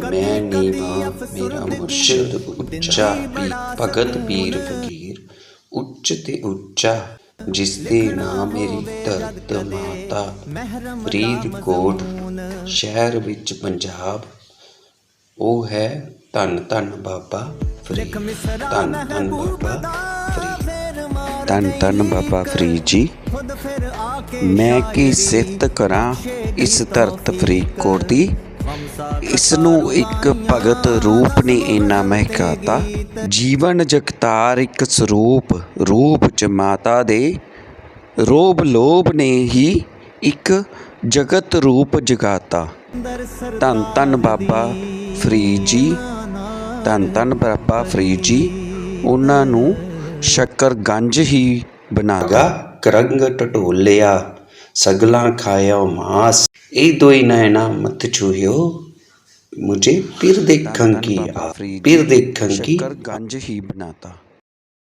ਮੈਂ ਨੀਵਾ ਮੇਰਾ ਮੁਰਸ਼ਿਦ ਉੱਚਾ ਪੀ ਭਗਤ ਪੀਰ ਫਕੀਰ ਉੱਚ ਤੇ ਉੱਚਾ ਜਿਸ ਦੇ ਨਾਮ ਮੇਰੀ ਧਰਤ ਮਾਤਾ। ਫਰੀਦਕੋਟ ਸ਼ਹਿਰ ਵਿੱਚ ਪੰਜਾਬ ਉਹ ਹੈ ਧੰਨ ਧੰਨ ਬਾਬਾ ਫਰੀਦ। ਧੰਨ ਧੰਨ ਬਾਬਾ ਫਰੀਦ। ਧੰਨ ਧੰਨ ਬਾਬਾ ਫਰੀਦ ਜੀ। ਮੈਂ ਕੀ ਸਿਫਤ ਕਰਾਂ ਇਸ ਧਰਤ ਫਰੀਦਕੋਟ ਦੀ? ਇਸ ਨੂੰ ਇੱਕ ਭਗਤ ਰੂਪ ਨੇ ਇੰਨਾ ਮਹਿਕਾਤਾ ਜੀਵਨ ਜਗਤਾਰ ਇੱਕ ਸਰੂਪ, ਰੂਪ ਚ ਮਾਤਾ ਦੇ ਰੋਬ ਲੋਭ ਨੇ ਹੀ ਇੱਕ ਜਗਤ ਰੂਪ ਜਗਾਤਾ। ਧੰਨ ਧੰਨ ਬਾਬਾ ਫਰੀਦ ਜੀ, ਧੰਨ ਧੰਨ ਬਾਬਾ ਫਰੀਦ ਜੀ, ਉਹਨਾਂ ਨੂੰ ਸ਼ੱਕਰਗੰਜ ਹੀ ਬਣਾਗਾ ਕਰੰਗ ਟਟੋਲਿਆ, ਸਗਲਾ ਖਾਇਆ ਮਾਸ ਇਹ ਦੋਈ ਨੈਣਾ ਮਤ ਛੂਹਿਓ ਮੁਝੇ ਫਿਰ ਦੇਖਣ ਕੀ ਆ ਫਿਰ ਦੇਖਣ